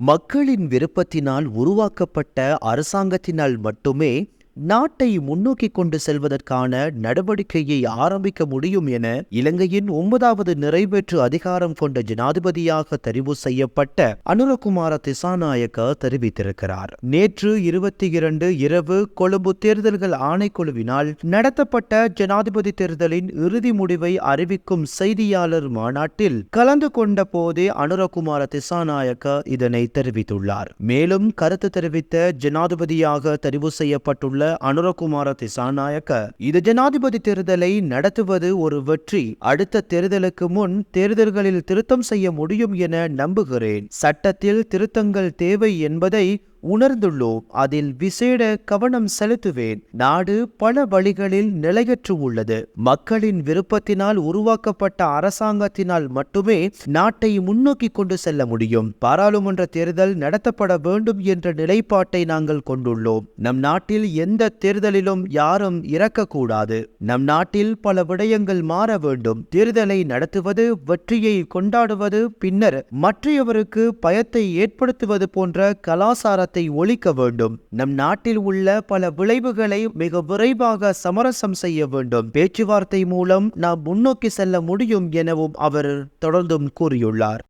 மக்களின் விருப்பத்தினால் உருவாக்கப்பட்ட அரசாங்கத்தினால் மட்டுமே நாட்டை முன்னோக்கி கொண்டு செல்வதற்கான நடவடிக்கையை ஆரம்பிக்க முடியும் என இலங்கையின் ஒன்பதாவது நிறைவேற்று அதிகாரம் கொண்ட ஜனாதிபதியாக தெரிவு செய்யப்பட்ட அனுரகுமார திசாநாயக்க தெரிவித்திருக்கிறார். நேற்று இருபத்தி இரண்டு இரவு கொழும்பு தேர்தல்கள் ஆணைக்குழுவினால் நடத்தப்பட்ட ஜனாதிபதி தேர்தலின் இறுதி முடிவை அறிவிக்கும் செய்தியாளர் மாநாட்டில் கலந்து கொண்ட போதே அனுரகுமார திசாநாயக்க இதனை தெரிவித்துள்ளார். மேலும் கருத்து தெரிவித்த ஜனாதிபதியாக தெரிவு செய்யப்பட்டுள்ள அனுரகுமார திசாநாயக்க. இது ஜனாதிபதி தேர்தலை நடத்துவது ஒரு வெற்றி. அடுத்த தேர்தலுக்கு முன் தேர்தல்களில் திருத்தம் செய்ய முடியும் என நம்புகிறேன். சட்டத்தில் திருத்தங்கள் தேவை என்பதை உணர்ந்துள்ளோம். அதில் விசேட கவனம் செலுத்துவேன். நாடு பல வழிகளில் நிலையற்று உள்ளது மக்களின் விருப்பத்தினால் உருவாக்கப்பட்ட அரசாங்கத்தினால் மட்டுமே நாட்டை முன்னோக்கி கொண்டு செல்ல முடியும். பாராளுமன்ற தேர்தல் நடத்தப்பட வேண்டும் என்ற நிலைப்பாட்டை நாங்கள் கொண்டுள்ளோம். நம் நாட்டில் எந்த தேர்தலிலும் யாரும் இறக்கக்கூடாது. நம் நாட்டில் பல விடயங்கள் மாற வேண்டும். தேர்தலை நடத்துவது வெற்றியை கொண்டாடுவது பின்னர் மற்றையவருக்கு பயத்தை ஏற்படுத்துவது போன்ற கலாசார விவாதத்தை ஒழிக்க வேண்டும். நம் நாட்டில் உள்ள பல விளைவுகளை மிக விரைவாக சமரசம் செய்ய வேண்டும். பேச்சுவார்த்தை மூலம் நாம் முன்னோக்கி செல்ல முடியும் எனவும் அவர் தொடர்ந்தும் கூறியுள்ளார்.